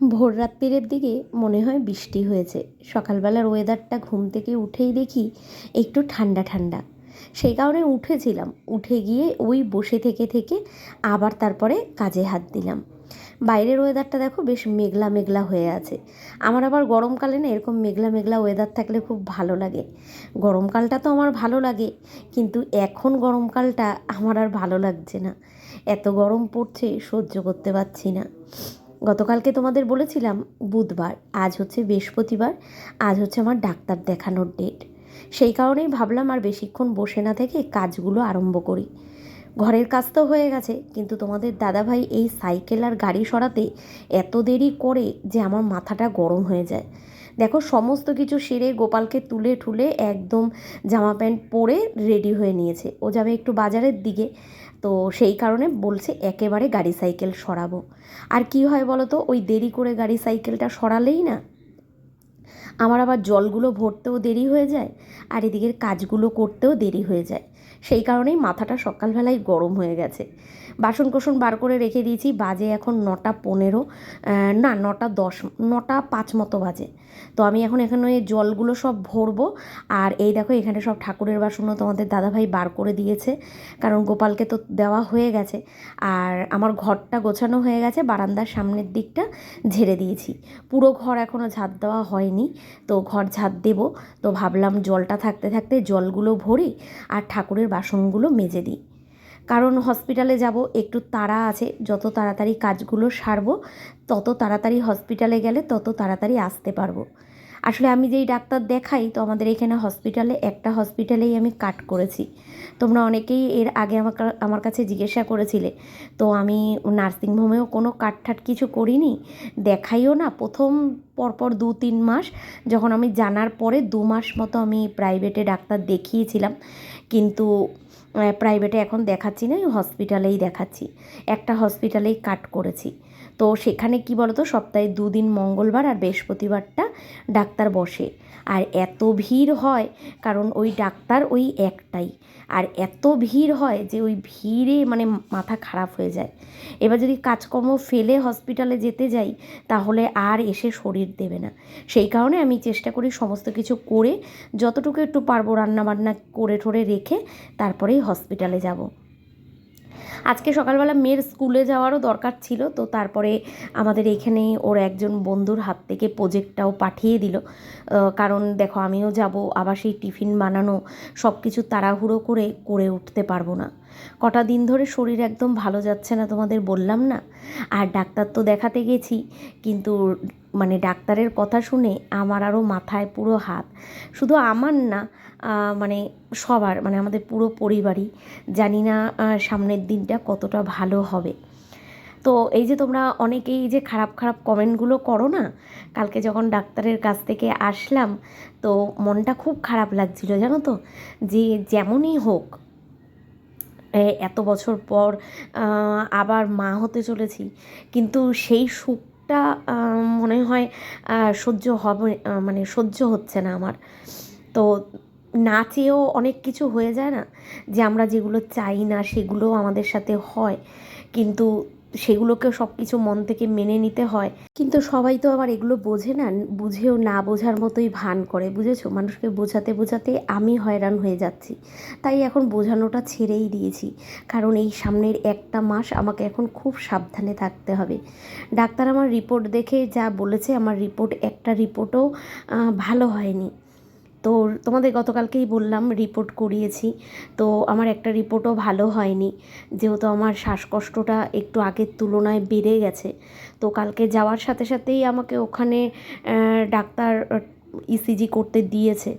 ভোর রাত্রিরের দিকে মনে হয় বৃষ্টি হয়েছে। সকালবেলার ওয়েদারটা ঘুম থেকে উঠেই দেখি একটু ঠান্ডা ঠান্ডা। সেই কারণে উঠেছিলাম। উঠে গিয়ে ওই বসে থেকে থেকে আবার তারপরে কাজে হাত দিলাম। বাইরের ওয়েদারটা দেখো বেশ মেঘলা মেঘলা হয়ে আছে। আমার আবার গরমকালে না এরকম মেঘলা মেঘলা ওয়েদার থাকলে খুব ভালো লাগে। গরমকালটা তো আমার ভালো লাগে, কিন্তু এখন গরমকালটা আমার আর ভালো লাগছে না। এত গরম পড়ছে, সহ্য করতে পারছি না। গতকালকে তোমাদের বলেছিলাম, বুধবার, আজ হচ্ছে বৃহস্পতিবার, আজ হচ্ছে আমার ডাক্তার দেখানোর ডেট সেই কারণেই ভাবলাম আর বেশিক্ষণ বসে না থেকে কাজগুলো আরম্ভ করি। ঘরের কাজ তো হয়ে গেছে, কিন্তু তোমাদের দাদাভাই এই সাইকেল আর গাড়ি সরাতে এত দেরি করে যে আমার মাথাটা গরম হয়ে যায়। দেখো, সমস্ত কিছু সেরে গোপালকে তুলে ঠুলে একদম জামা প্যান্ট পরে রেডি হয়ে নিয়েছে। ও যাবে একটু বাজারের দিকে। তো সেই কারণে বলছে একেবারে গাড়ি সাইকেল সরাবো। আর কি হয় বলো তো ওই দেরি করে গাড়ি সাইকেলটা সরালেই না। আমার আবার জলগুলো ভরতেও দেরি হয়ে যায়, আর এদিকের কাজগুলো করতেও দেরি হয়ে যায়। সেই কারণেই মাথাটা সকালবেলায় গরম হয়ে গেছে। বাসন কোসন বার করে রেখে দিয়েছি, বাজে এখন নটা পনেরো না, নটা দশ, নটা পাঁচ মতো বাজে। তো আমি এখন এখানে ওই জলগুলো সব ভরবো, আর এই দেখো এখানে সব ঠাকুরের বাসনও তোমাদের দাদাভাই বার করে দিয়েছে, কারণ গোপালকে তো দেওয়া হয়ে গেছে। আর আমার ঘরটা গোছানো হয়ে গেছে, বারান্দার সামনের দিকটা ঝেড়ে দিয়েছি। পুরো ঘর এখনও ঝাঁট দেওয়া হয়নি, তো ঘর ঝাঁট দেবো। তো ভাবলাম জলটা থাকতে থাকতে জলগুলো ভরি, আর ঠাকুরের বাসনগুলো মেজে দিই। কারণ হসপিটালে যাব, একটু তাড়া আছে, যত তাড়াতাড়ি কাজগুলো সারবো, তত তাড়াতাড়ি হসপিটালে গেলে তত তাড়াতাড়ি আসতে পারব। আসলে আমি যেই ডাক্তার দেখাই, তো আমাদের এখানে হসপিটালে একটা হসপিটালেই আমি কাট করেছি। তোমরা অনেকেই এর আগে আমার আমার কাছে জিজ্ঞাসা করেছিলে, তো আমি নার্সিংহোমেও কোনো কাট ঠাট কিছু করিনি? দেখাইও না, প্রথম পরপর দু তিন মাস, যখন আমি জানার পরে দু মাস মতো আমি প্রাইভেটে ডাক্তার দেখিয়েছিলাম কিন্তু প্রাইভেটে এখন দেখাচ্ছি না হসপিটালেই দেখাচ্ছি। একটা হসপিটালেই কাট করেছি। তো সেখানে কি বলতো, সপ্তাহে দুদিন মঙ্গলবার আর বৃহস্পতিবারটা ডাক্তার বসে। আর এত ভিড় হয়, কারণ ওই ডাক্তার ওই একটাই। আর এত ভিড় হয় যে ওই ভিড়ে মানে মাথা খারাপ হয়ে যায়। এবার যদি কাজকর্ম ফেলে হসপিটালে যেতে যাই, তাহলে আর এসে শরীর দেবে না। সেই কারণে আমি চেষ্টা করি সমস্ত কিছু করে, যতটুকু একটু পারব রান্নাবান্না করে ঠরে রেখে, তারপরেই হসপিটালে যাব। আজকে সকালবেলা মেয়ের স্কুলে যাওয়ারও দরকার ছিল, তো তারপরে আমাদের এখানেই ওর একজন বন্ধুর হাত থেকে প্রোজেক্টটাও পাঠিয়ে দিল। কারণ দেখো আমিও যাব, আবার সেই টিফিন বানানো সব কিছু তাড়াহুড়ো করে করে উঠতে পারব না। কটা দিন ধরে শরীর একদম ভালো যাচ্ছে না তোমাদের বললাম না? আর ডাক্তার তো দেখাতে গেছি, কিন্তু মানে ডাক্তারের কথা শুনে আমার আরও মাথায় পুরো হাত। শুধু আমার না মানে সবার মানে আমাদের পুরো পরিবারই জানি না সামনের দিনটা কতটা ভালো হবে। তো এই যে তোমরা অনেকেই যে খারাপ খারাপ কমেন্টগুলো করো না, কালকে যখন ডাক্তারের কাছ থেকে আসলাম, তো মনটা খুব খারাপ লাগছিল জানো তো, যে যেমনই হোক এত বছর পর আবার মা হতে চলেছি, কিন্তু সেই সুখটা মনে হয় সহ্য হবে মানে সহ্য হচ্ছে না আমার। তো না চেয়েও অনেক কিছু হয়ে যায় না যে আমরা যেগুলো চাই না সেগুলো আমাদের সাথে হয়। কিন্তু সেগুলোকেও সব কিছু মন থেকে মেনে নিতে হয়। কিন্তু সবাই তো আবার এগুলো বোঝে না, বুঝেও না বোঝার মতোই ভান করে, বুঝেছ? মানুষকে বোঝাতে বোঝাতে আমি হয়রান হয়ে যাচ্ছি। তাই এখন বোঝানোটা ছেড়েই দিয়েছি। কারণ এই সামনের একটা মাস আমাকে এখন খুব সাবধানে থাকতে হবে। ডাক্তার আমার রিপোর্ট দেখে যা বলেছে, আমার রিপোর্ট একটা রিপোর্টও ভালো হয়নি। তো তোমাদের গতকালকেই বললাম রিপোর্ট করিয়েছি। তো আমার একটা রিপোর্টও ভালো হয়নি। যেহেতু আমার শ্বাসকষ্টটা একটু আগের তুলনায় বেড়ে গেছে। তো কালকে যাওয়ার সাথে সাথেই আমাকে ওখানে ডাক্তার ইসিজি করতে দিয়েছে।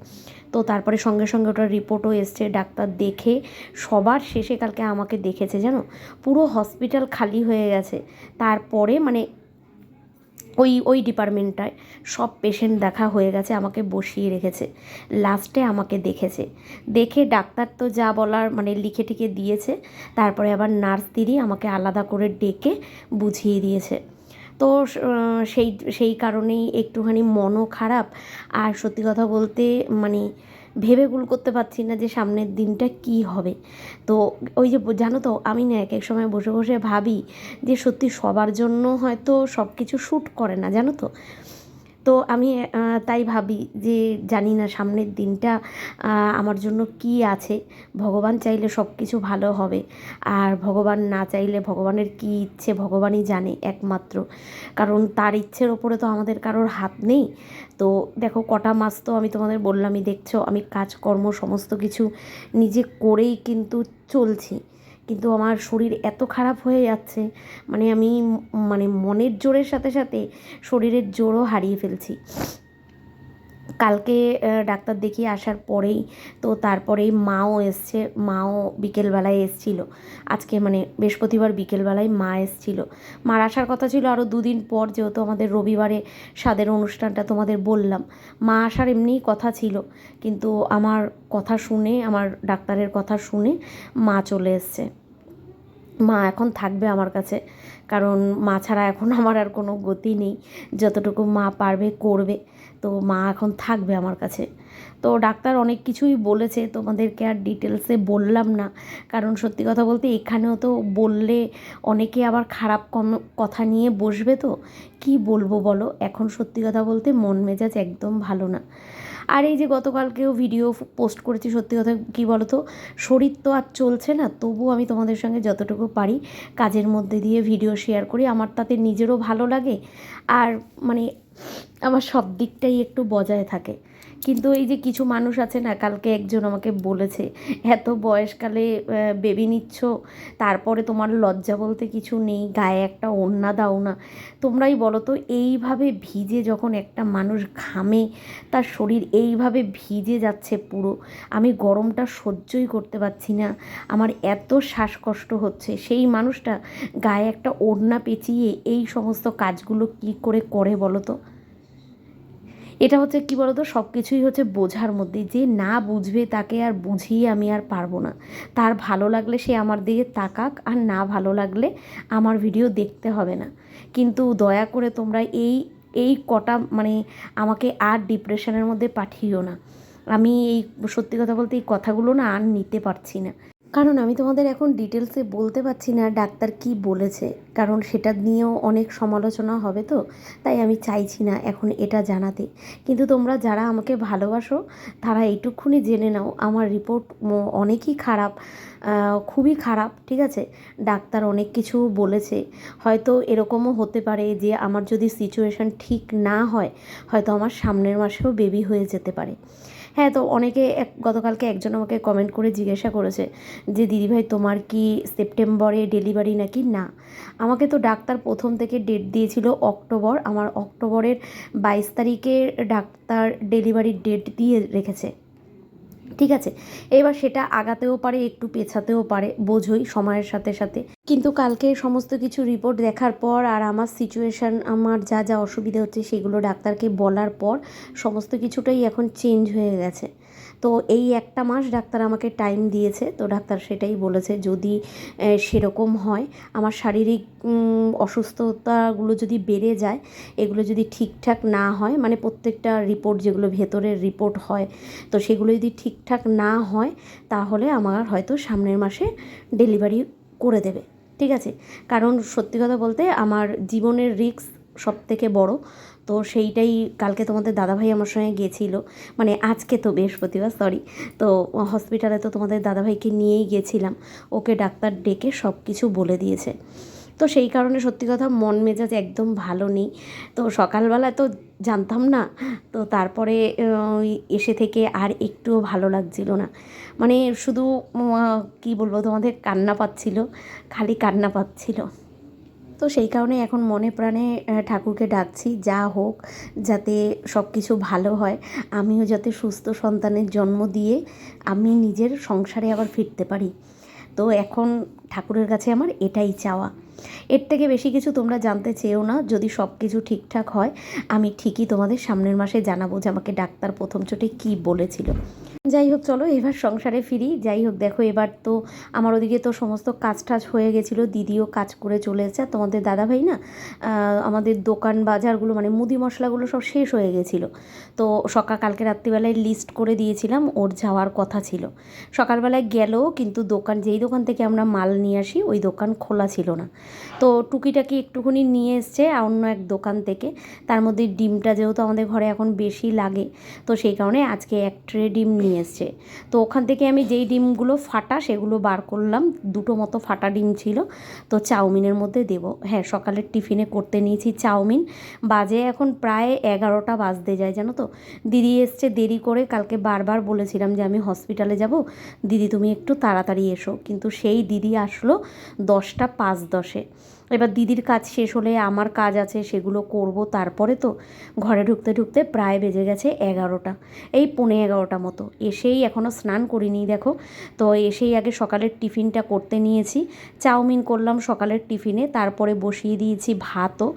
তো তারপরে সঙ্গে সঙ্গে ওটার রিপোর্টও এসছে ডাক্তার দেখে। সবার শেষে কালকে আমাকে দেখেছে, জানো? পুরো হসপিটাল খালি হয়ে গেছে। তারপরে মানে ওই ওই ডিপার্টমেন্টটায় সব পেশেন্ট দেখা হয়ে গেছে, আমাকে বসিয়ে রেখেছে। লাস্টে আমাকে দেখেছে। দেখে ডাক্তার তো যা বলার মানে লিখে টিকে দিয়েছে, তারপরে আবার নার্স দিদি আমাকে আলাদা করে ডেকে বুঝিয়ে দিয়েছে। তো সেই সেই কারণেই একটুখানি মনও খারাপ। আর সত্যি কথা বলতে মানে ভেবে গুল করতে পারছি না যে সামনের দিনটা কি হবে। তো ওই যে জানো তো, আমি না এক এক সময় বসে বসে ভাবি যে সত্যি সবার জন্য হয়তো সব কিছু শ্যুট করে না, জানো তো? তো আমি তাই ভাবি যে জানি না সামনের দিনটা আমার জন্য কি আছে। ভগবান চাইলে সব কিছু ভালো হবে, আর ভগবান না চাইলে ভগবানের কি ইচ্ছে ভগবানই জানে একমাত্র। কারণ তার ইচ্ছের ওপরে তো আমাদের কারোর হাত নেই। তো দেখো কটা মাস তো আমি তোমাদের বললামই, দেখছ আমি কাজকর্ম সমস্ত কিছু নিজে করেই কিন্তু চলছি। কিন্তু আমার শরীর এত খারাপ হয়ে যাচ্ছে মানে আমি মানে মনের জোরের সাথে সাথে শরীরের জোরও হারিয়ে ফেলছি। কালকে ডাক্তার দেখিয়ে আসার পরেই, তো তারপরেই মাও এসছে, মাও বিকেলবেলায় এসছিল। আজকে মানে বৃহস্পতিবার বিকেলবেলায় মা এসছিল। মার আসার কথা ছিল আরও দুদিন পর, যেহেতু আমাদের রবিবারে স্বাদের অনুষ্ঠানটা তোমাদের বললাম। মা আসার এমনিই কথা ছিল, কিন্তু আমার কথা শুনে, আমার ডাক্তারের কথা শুনে মা চলে এসছে। মা এখন থাকবে আমার কাছে। কারণ মা ছাড়া এখন আমার আর কোনো গতি নেই। যতটুকু মা পারবে, করবে। তো মা এখন থাকবে আমার কাছে। তো ডাক্তার অনেক কিছুই বলেছে। তোমাদেরকে আর ডিটেলসে বললাম না। কারণ সত্যি কথা বলতে এখানেও তো বললে অনেকে আবার খারাপ কম- কথা নিয়ে বসবে তো। কি বলব বলো? এখন সত্যি কথা বলতে মন মেজাজ একদম ভালো না। আর এই যে গতকালকেও ভিডিও পোস্ট করেছি, সত্যি কথা কী বলো তো শরীর তো আর চলছে না তবু আমি তোমাদের সঙ্গে যতটুকু পারি কাজের মধ্যে দিয়ে ভিডিও শেয়ার করি। আমার তাতে নিজেরও ভালো লাগে, আর মানে আমার সব দিকটাই একটু বজায় থাকে। কিন্তু এই যে কিছু মানুষ আছে না, কালকে একজন আমাকে বলেছে, এত বয়সকালে বেবি নিচ্ছ, তারপরে তোমার লজ্জা বলতে কিছু নেই, গায়ে একটা ওড়না দাও না। তোমরাই বলো তো, এইভাবে ভিজে যখন একটা মানুষ ঘামে, তার শরীর এইভাবে ভিজে যাচ্ছে পুরো। আমি গরমটা সহ্যই করতে পারছি না। আমার এত শ্বাসকষ্ট হচ্ছে। সেই মানুষটা গায়ে একটা ওড়না পেঁচিয়ে এই সমস্ত কাজগুলো কি করে করে বলো তো? এটা হচ্ছে, কি বলতো সব কিছুই হচ্ছে বোঝার মধ্যে। যে না বুঝবে, তাকে আর বুঝিয়ে আমি আর পারব না। তার ভালো লাগলে সে আমার দিকে তাকাক, আর না ভালো লাগলে আমার ভিডিও দেখতে হবে না। কিন্তু দয়া করে তোমরা এই এই কটা মানে আমাকে আর ডিপ্রেশনের মধ্যে পাঠিও না। আমি এই, সত্যি কথা বলতে এই কথাগুলো না আর নিতে পারছি না। কারণ আমি তোমাদের এখন ডিটেলসে বলতে পারছি না ডাক্তার কি বলেছে, কারণ সেটা নিয়েও অনেক সমালোচনা হবে তো, তাই আমি চাইছি না এখন এটা জানাতে। কিন্তু তোমরা যারা আমাকে ভালোবাসো, তারা এইটুকুনি জেনে নাও, আমার রিপোর্ট অনেকই খারাপ খুবই খারাপ, ঠিক আছে? ডাক্তার অনেক কিছু বলেছে, হয়তো এরকমও হতে পারে যে আমার যদি সিচুয়েশান ঠিক না হয়, হয়তো আমার সামনের মাসেও বেবি হয়ে যেতে পারে। হ্যাঁ তো অনেকে এক, গতকালকে একজন আমাকে কমেন্ট করে জিজ্ঞাসা করেছে যে, দিদিভাই, তোমার কি সেপ্টেম্বরে ডেলিভারি নাকি? না। আমাকে তো ডাক্তার প্রথম থেকে ডেট দিয়েছিল অক্টোবর আমার অক্টোবরের বাইশ তারিখে ডাক্তার ডেলিভারির ডেট দিয়ে রেখেছে। ঠিক আছে? এবার সেটা আগাতেও পারে, একটু পেছাতেও পারে, বোঝোই সময়ের সাথে সাথে। কিন্তু কালকে সমস্ত কিছু রিপোর্ট দেখার পর আর আমার সিচুয়েশান আমার যা যা অসুবিধা হচ্ছে সেগুলো ডাক্তারকে বলার পর সমস্ত কিছুটাই এখন চেঞ্জ হয়ে গেছে। তো এই একটা মাস ডাক্তার আমাকে টাইম দিয়েছে, তো ডাক্তার সেটাই বলেছে যদি সেরকম হয়, আমার শারীরিক অসুস্থতাগুলো যদি বেড়ে যায়, এগুলো যদি ঠিকঠাক না হয় মানে প্রত্যেকটা রিপোর্ট যেগুলো ভেতরের রিপোর্ট হয়, তো সেগুলো যদি ঠিকঠাক না হয়, তাহলে আমার হয়তো সামনের মাসে ডেলিভারি করে দেবে। ঠিক আছে? কারণ সত্যি কথা বলতে আমার জীবনের রিস্ক সব থেকে বড়। তো সেইটাই কালকে তোমাদের দাদাভাই আমার সঙ্গে গেছিল মানে আজকে তো বৃহস্পতিবার সরি তো হসপিটালে তো তোমাদের দাদাভাইকে নিয়েই গেছিলাম ওকে ডাক্তার ডেকে সব কিছু বলে দিয়েছে। তো সেই কারণে সত্যি কথা মন মেজাজ একদম ভালো নেই। তো সকালবেলা তো জানতাম না। তো তারপরে এসে থেকে আর একটুও ভালো লাগছিল না। মানে শুধু কী বলব, তোমাদের কান্না পাচ্ছিল, খালি কান্না পাচ্ছিল। তো সেই কারণে এখন মনে প্রাণে ঠাকুরকে ডাকছি, যা হোক, যাতে সব কিছু ভালো হয়। আমিও যাতে সুস্থ সন্তানের জন্ম দিয়ে আমি নিজের সংসারে আবার ফিরতে পারি। তো এখন ঠাকুরের কাছে আমার এটাই চাওয়া। এর থেকে বেশি কিছু তোমরা জানতে চেয়েও না, যদি সব কিছু ঠিকঠাক হয়, আমি ঠিকই তোমাদের সামনের মাসে জানাব যে আমাকে ডাক্তার প্রথম চোটে কী বলেছিল। যাই হোক চলো এবার সংসারে ফিরি। যাই হোক দেখো এবার তো আমার ওদিকে তো সমস্ত কাজ টাজ হয়ে গেছিল। দিদিও কাজ করে চলেছে আর তোমাদের দাদাভাই না আমাদের দোকান বাজারগুলো মানে মুদি মশলাগুলো সব শেষ হয়ে গেছিল। তো সকাল কালকে রাত্রিবেলায় লিস্ট করে দিয়েছিলাম, ওর যাওয়ার কথা ছিল। সকালবেলায় গেল, কিন্তু দোকান, যেই দোকান থেকে আমরা মাল নিয়ে আসি, ওই দোকান খোলা ছিল না। তো টুকিটাকি একটুখানি নিয়ে এসছে অন্য এক দোকান থেকে। তার মধ্যে ডিমটা যেহেতু আমাদের ঘরে এখন বেশি লাগে, তো সেই কারণে আজকে এক ট্রে ডিম নিয়ে এসছে। তো ওখান থেকে আমি যেই ডিমগুলো ফাটা সেগুলো বার করলাম। দুটো মতো ফাটা ডিম ছিল। তো চাউমিনের মধ্যে দেব। হ্যাঁ সকালের টিফিনে করতে নিয়েছি চাউমিন। বাজে এখন প্রায় এগারোটা বাজতে যায়, জানো তো? দিদি এসছে দেরি করে। কালকে বারবার বলেছিলাম যে আমি হসপিটালে যাব। দিদি তুমি একটু তাড়াতাড়ি এসো। কিন্তু সেই দিদি আসলো দশটা পাঁচ দশে। এবার দিদির কাজ শেষ হলে আমার কাজ আছে, সেগুলো করব। তারপরে তো ঘরে ঢুকতে ঢুকতে প্রায় বেজে গেছে এগারোটা। এই পৌনে এগারোটা মতো। এসেই এখনও স্নান করিনি, দেখো। তো এসেই আগে সকালের টিফিনটা করতে নিয়েছি। চাউমিন করলাম সকালের টিফিনে, তারপরে বসিয়ে দিয়েছি ভাতও।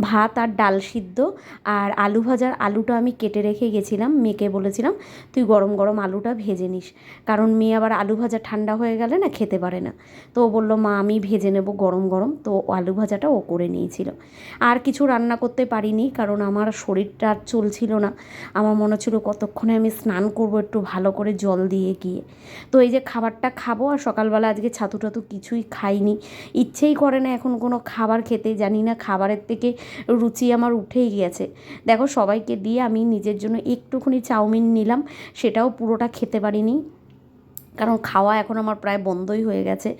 ভাত আর ডাল সিদ্ধ আর আলু ভাজার আলুটা আমি কেটে রেখে গেছিলাম। মেয়েকে বলেছিলাম, তুই গরম গরম আলুটা ভেজে নিস। কারণ মেয়ে আবার আলু ভাজা ঠান্ডা হয়ে গেলে না খেতে পারে না। তো বলল, মা, আমি ভেজে নেব গরম গরম। তো আলু ভাজাটা ও করে নিয়েছিল। আর কিছু রান্না করতে পারিনি, কারণ আমার শরীরটা আর চলছিল না। আমার মনে হচ্ছিল কতক্ষণে আমি স্নান করব একটু ভালো করে জল দিয়ে গিয়ে। তো এই যে খাবারটা খাব, আর সকালবেলা আজকে ছাতু টাতু কিছুই খাইনি। ইচ্ছেই করে না এখন কোনো খাবার খেতে, জানি না খাবারের থেকে রুচি আমার উঠেই গিয়েছে দেখো সবাইকে দিয়ে আমি নিজের জন্য একটুখানি চাউমিন নিলাম, সেটাও পুরোটা খেতে পারিনি। কারণ খাওয়া এখন আমার প্রায় বন্ধই হয়ে গেছে,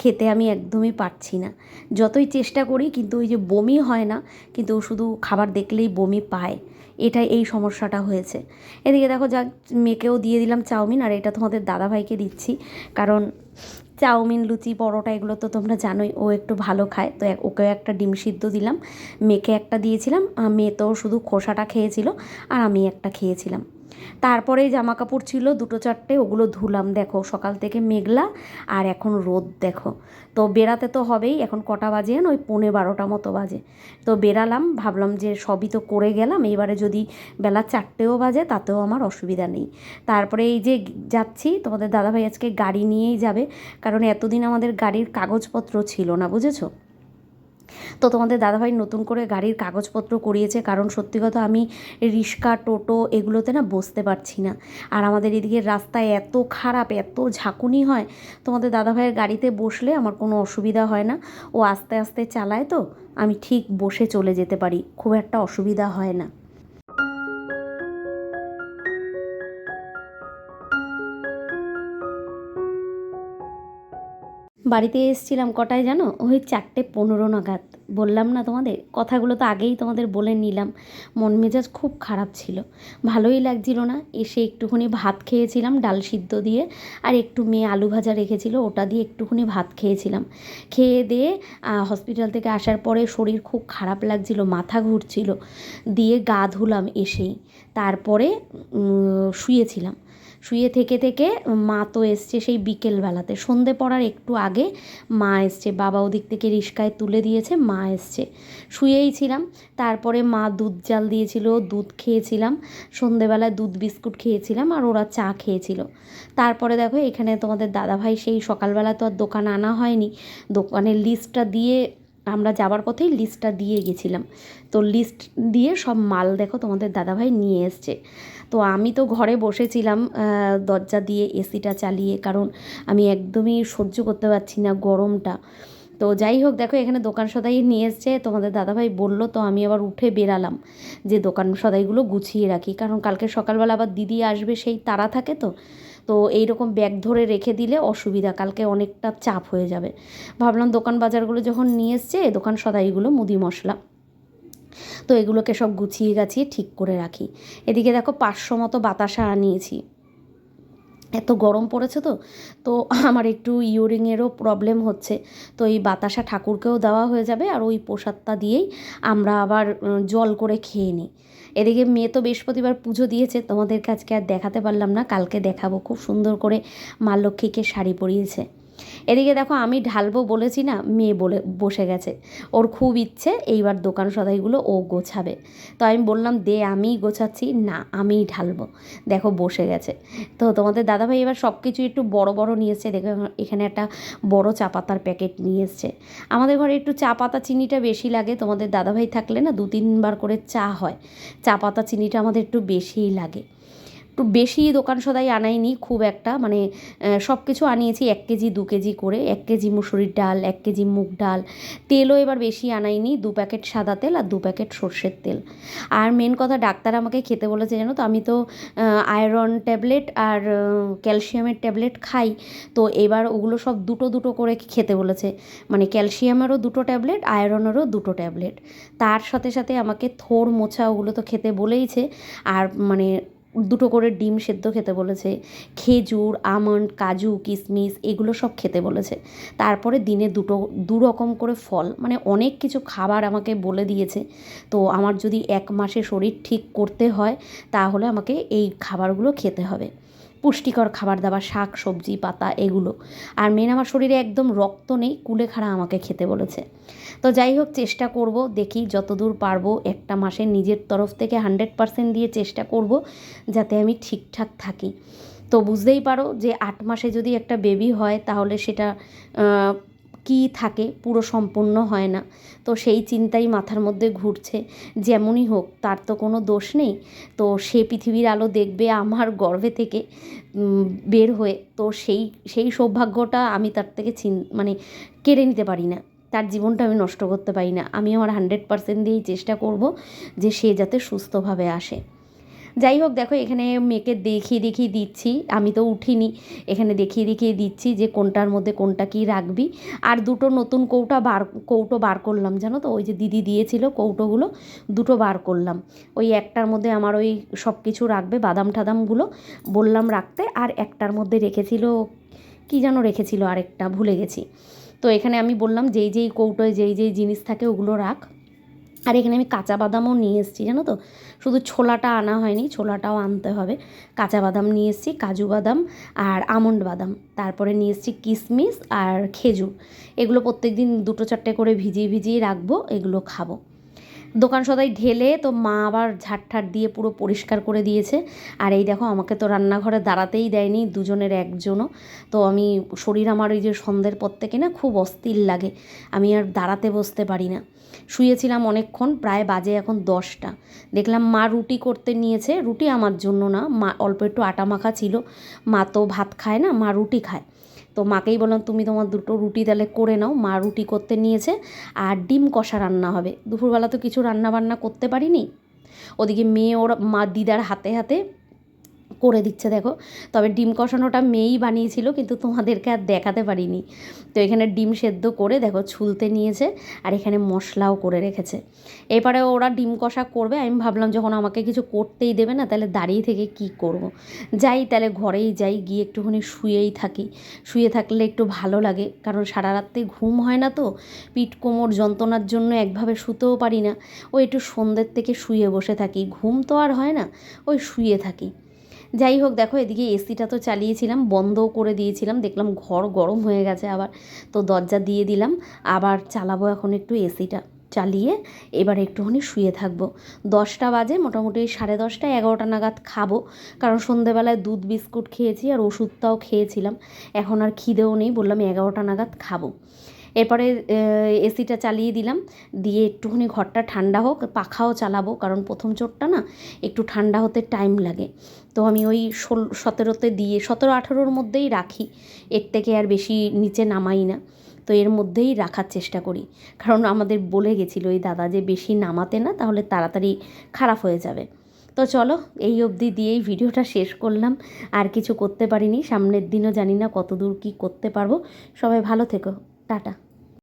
খেতে আমি একদমই পারছি না। যতই চেষ্টা করি কিন্তু ওই যে বমি হয় না, কিন্তু শুধু খাবার দেখলেই বমি পায়, এটাই এই সমস্যাটা হয়েছে। এদিকে দেখো যা মেয়েকেও দিয়ে দিলাম চাউমিন আর এটা তোমাদের দাদাভাইকে দিচ্ছি, কারণ চাউমিন, লুচি, পরোটা এগুলো তো তোমরা জানোই, ও একটু ভালো খায়, তো ওকেও একটা ডিম সিদ্ধ দিলাম মেয়েকে একটা দিয়েছিলাম মেয়ে তো শুধু খোসাটা খেয়েছিল আর আমি একটা খেয়েছিলাম। তারপরে জামা কাপড় ছিল, দুটো চারটে, ওগুলো ধুলাম, দেখো, সকাল থেকে মেঘলা আর এখন রোদ, দেখো। তো বেড়াতে তো হবেই, এখন কটা বাজে ওই পৌনে বারোটা মতো বাজে। তো বেরালাম ভাবলাম যে সবই তো করে গেলাম, এইবারে যদি বেলা চারটেও বাজে, তাতেও আমার অসুবিধা নেই। তারপরে এই যে যাচ্ছি, তোমাদের দাদাভাই আজকে গাড়ি নিয়েই যাবে, কারণ এতদিন আমাদের গাড়ির কাগজপত্র ছিল না, বুঝেছ? তো তোমাদের দাদাভাই নতুন করে গাড়ির কাগজপত্র করিয়েছে, কারণ সত্যি কথা আমি রিক্সা, টোটো এগুলোতে না বসতে পারছি না। আর আমাদের এদিকে রাস্তায় এত খারাপ, এত ঝাঁকুনি হয়, তোমাদের দাদাভাইয়ের গাড়িতে বসলে আমার কোনো অসুবিধা হয় না। ও আস্তে আস্তে চালায় তো, আমি ঠিক বসে চলে যেতে পারি, খুব একটা অসুবিধা হয় না। বাড়িতে এসেছিলাম কটায় জানো? ওই চারটে পনেরো নাগাদ। বললাম না তোমাদের? কথাগুলো তো আগেই তোমাদের বলে নিলাম। মন মেজাজ খুব খারাপ ছিল। ভালোই লাগছিল না। এসে একটুখানি ভাত খেয়েছিলাম ডাল সিদ্ধ দিয়ে, আর একটু মেয়ে আলু ভাজা রেখেছিল, ওটা দিয়ে একটুখানি ভাত খেয়েছিলাম। খেয়ে দিয়ে হসপিটাল থেকে আসার পরে শরীর খুব খারাপ লাগছিল, মাথা ঘুরছিল। দিয়ে গা ধুলাম এসেই। তারপরে শুয়েছিলাম। শুয়ে থেকে থেকে মা তো এসছে সেই বিকেলবেলাতে। সন্ধে পড়ার একটু আগে মা এসছে, বাবা ওদিক থেকে রিস্কায় তুলে দিয়েছে, মা এসছে। শুয়েই ছিলাম, তারপরে মা দুধ জাল দিয়েছিল, দুধ খেয়েছিলাম, সন্ধেবেলায় দুধ বিস্কুট খেয়েছিলাম আর ওরা চা খেয়েছিল। তারপরে দেখো এখানে তোমাদের দাদাভাই সেই সকালবেলা তো আর দোকান আনা হয়নি, দোকানের লিস্টটা দিয়ে আমরা যাবার পথেই লিস্টটা দিয়ে গেছিলাম। তো লিস্ট দিয়ে সব মাল দেখো তোমাদের দাদাভাই নিয়ে এসছে। তো আমি তো ঘরে বসেছিলাম দরজা দিয়ে এসিটা চালিয়ে, কারণ আমি একদমই সহ্য করতে পারছি না গরমটা। তো যাই হোক, দেখো এখানে দোকান সদাই নিয়ে এসছে, তোমাদের দাদাভাই বলল, তো আমি আবার উঠে বেরালাম যে দোকান সদাইগুলো গুছিয়ে রাখি। কারণ কালকে সকালবেলা আবার দিদি আসবে, সেই তারা থাকে তো তো এই রকম ব্যাগ ধরে রেখে দিলে অসুবিধা, কালকে অনেকটা চাপ হয়ে যাবে। ভাবলাম দোকান বাজারগুলো যখন নিয়ে এসছে, দোকান সদাইগুলো, মুদি মশলা। তো এগুলোকে সব গুছিয়ে গাছিয়ে ঠিক করে রাখি। এদিকে দেখো পাঁচশো মতো বাতাসা আনিয়েছি। এত গরম পড়েছে তো তো আমার একটু ইউরিংয়েরও প্রবলেম হচ্ছে। তো এই বাতাসা ঠাকুরকেও দেওয়া হয়ে যাবে আর ওই প্রসাদটা দিয়েই আমরা আবার জল করে খেয়ে নিই। এদিকে মেয়ে তো বৃহস্পতিবার পুজো দিয়েছে তোমাদের কাছকে আর দেখাতে পারলাম না, কালকে দেখাবো। খুব সুন্দর করে মা লক্ষ্মীকে শাড়ি পরিয়েছে। এদিকে দেখো আমি ঢালবো বলেছি না, মেয়ে বলে, বসে গেছে। ওর খুব ইচ্ছে, এইবার দোকান সদাইগুলো ও গোছাবে। তো আমি বললাম, দে, আমিই গোছাচ্ছি, না, আমিই ঢালবো। দেখো, বসে গেছে। তো তোমাদের দাদাভাই এবার সব কিছু একটু বড় বড় নিয়ে এসছে। দেখো, এখানে একটা বড় চা পাতার প্যাকেট নিয়ে এসছে। আমাদের ঘরে একটু চা পাতা চিনিটা বেশি লাগে। তোমাদের দাদাভাই থাকলে না, দু, তিনবার করে চা হয়। চা পাতা চিনিটা আমাদের একটু বেশিই লাগে। একটু বেশি দোকান সদাই আনাইনি, খুব একটা। মানে সব কিছু আনিয়েছি এক কেজি, দু কেজি করে। এক কেজি মুসুরির ডাল, এক কেজি মুগ ডাল। তেলও এবার বেশি আনাইনি, দু প্যাকেট সাদা তেল আর দু প্যাকেট সর্ষের তেল। আর মেন কথা, ডাক্তার আমাকে খেতে বলেছে, জানো তো, আমি তো আয়রন ট্যাবলেট আর ক্যালসিয়ামের ট্যাবলেট খাই। তো এবার ওগুলো সব দুটো দুটো করে খেতে বলেছে। মানে ক্যালসিয়ামেরও দুটো ট্যাবলেট আয়রনেরও দুটো ট্যাবলেট তার সাথে সাথে আমাকে থোর মোছা ওগুলো তো খেতে বলেইছে। আর মানে দুটো করে ডিম সেদ্ধ খেতে বলেছে। খেজুর, আমন্ড, কাজু কিশমিশ এগুলো সব খেতে বলেছে। তারপরে দিনে দুটো, দু রকম করে ফল মানে অনেক কিছু খাবার আমাকে বলে দিয়েছে। তো আমার যদি এক মাসে শরীর ঠিক করতে হয়, তাহলে আমাকে এই খাবারগুলো খেতে হবে। পুষ্টিকর খাবার দাবার, শাক, সবজি, পাতা, এগুলো। আর মেন আমার শরীরে একদম রক্ত নেই, কুলেখাড়া আমাকে খেতে বলেছে। তো যাই হোক, চেষ্টা করব, দেখি যতদূর পারব, একটা মাসে নিজের তরফ থেকে হান্ড্রেড পারসেন্ট দিয়ে চেষ্টা করব, যাতে আমি ঠিকঠাক থাকি। তো বুঝতেই পারো যে আট মাসে যদি একটা বেবি হয়, তাহলে সেটা কি থাকে পুরো সম্পূর্ণ হয় না। তো সেই চিন্তাই মাথার মধ্যে ঘুরছে। যেমনই হোক, তার তো কোনো দোষ নেই। তো সে পৃথিবীর আলো দেখবে আমার গর্ভে থেকে বের হয়ে। তো সেই সেই সৌভাগ্যটা আমি তার থেকে চিন মানে কেড়ে নিতে পারি না। তার জীবনটা আমি নষ্ট করতে পারি না। আমি আমার হান্ড্রেড পারসেন্ট দিয়েই চেষ্টা করব যে সে যাতে সুস্থভাবে আসে। যাই হোক, দেখো এখানে মেয়েকে দেখিয়ে দেখিয়ে দিচ্ছি। আমি তো উঠিনি। এখানে দেখিয়ে দেখিয়ে দিচ্ছি যে কোনটার মধ্যে কোনটা কি রাখবি। আর দুটো নতুন কৌটা বার, কৌটো বার করলাম, জানো তো? ওই যে দিদি দিয়েছিল কৌটোগুলো, দুটো বার করলাম। ওই একটার মধ্যে আমার ওই সব কিছু রাখবে, বাদাম টাদামগুলো বললাম রাখতে। আর একটার মধ্যে রেখেছিল, কী যেন রেখেছিল আরেকটা, ভুলে গেছি। তো এখানে আমি বললাম, যেই যেই কৌটোয় যেই যেই জিনিস থাকে ওগুলো রাখ। আর এখানে আমি কাঁচা বাদামও নিয়ে এসেছি, জানো তো? শুধু ছোলাটা আনা হয়নি, ছোলাটাও আনতে হবে। কাঁচা বাদাম নিয়ে এসেছি, কাজু বাদাম আর আমন্ড বাদাম। তারপরে নিয়ে এসেছি কিশমিশ আর খেজুর। এগুলো প্রত্যেক দিন দুটো চারটে করে ভিজিয়ে ভিজিয়ে রাখব, এগুলো খাব। দোকান সদাই ঢেলে তো মা আবার ঝাড় দিয়ে পুরো পরিষ্কার করে দিয়েছে। আর এই দেখো, আমাকে তো রান্নাঘরে দাঁড়াতেই দেয়নি, দুজনের একজনও। তো আমি শরীর আমার ওই যে সন্ধ্যের পর থেকে না খুব অস্থির লাগে, আমি আর দাঁড়াতে বসতে পারি না। শুয়েছিলাম অনেকক্ষণ, প্রায় বাজে এখন দশটা। দেখলাম মা রুটি করতে নিয়েছে, রুটি আমার জন্য না, মা অল্প একটু আটা মাখা ছিল। মা তো ভাত খায় না, মা রুটি খায়। তো মাকেই বললাম, তুমি তোমার দুটো রুটি তাহলে করে নাও। মা রুটি করতে নিয়েছে আর ডিম কষা রান্না হবে। দুপুরবেলা তো কিছু রান্না বান্না করতে পারিনি। ওদিকে মেয়ে ওর মা দিদার হাতে হাতে করে দিচ্ছে, দেখো। তবে ডিম কষানোটা মেয়েই বানিয়েছিল, কিন্তু তোমাদেরকে আর দেখাতে পারিনি। তো এখানে ডিম সেদ্ধ করে, দেখো, ছুলতে নিয়েছে আর এখানে মশলাও করে রেখেছে। এবারে ওরা ডিম কষা করবে, আমি ভাবলাম যখন আমাকে কিছু করতেই দেবে না, তাহলে দাঁড়িয়ে থেকে কি করব। যাই, তাহলে ঘরেই যাই, গিয়ে একটুখানি শুয়েই থাকি। শুয়ে থাকলে একটু ভালো লাগে, কারণ সারা রাত্রে ঘুম হয় না তো। পিঠ কোমর যন্ত্রণার জন্য একভাবে শুতেও পারি না। ও একটু সন্ধ্যের থেকে শুয়ে বসে থাকি। ঘুম তো আর হয় না, ওই শুয়ে থাকি। যাই হোক, দেখো এদিকে এসিটা তো চালিয়েছিলাম, বন্ধও করে দিয়েছিলাম। দেখলাম ঘর গরম হয়ে গেছে আবার, তো দরজা দিয়ে দিলাম। আবার চালাবো এখন একটু এসিটা চালিয়ে, এবার একটুখানি শুয়ে থাকব। দশটা বাজে, মোটামুটি সাড়ে দশটা, এগারোটা নাগাদ খাব। কারণ সন্ধেবেলায় দুধ বিস্কুট খেয়েছি আর ওষুধটাও খেয়েছিলাম। এখন আর খিদেও নেই, বললাম এগারোটা নাগাদ খাব। এরপরে এসিটা চালিয়ে দিলাম। দিয়ে একটুখানি ঘরটা ঠান্ডা হোক, পাখাও চালাবো, কারণ প্রথম চোটটা না একটু ঠান্ডা হতে টাইম লাগে। তো আমি ওই ষোল, সতেরোতে দিয়ে, সতেরো, আঠেরোর মধ্যেই রাখি। এর থেকে আর বেশি নিচে নামাই না। তো এর মধ্যেই রাখার চেষ্টা করি। কারণ আমাদের বলে গেছিল ওই দাদা যে বেশি নামাতে না, তাহলে তাড়াতাড়ি খারাপ হয়ে যাবে। তো চলো, এই অবধি দিয়েই ভিডিওটা শেষ করলাম। আর কিছু করতে পারিনি, সামনের দিনও জানি না কত দূর কী করতে পারব। সবাই ভালো থেকো। টাটা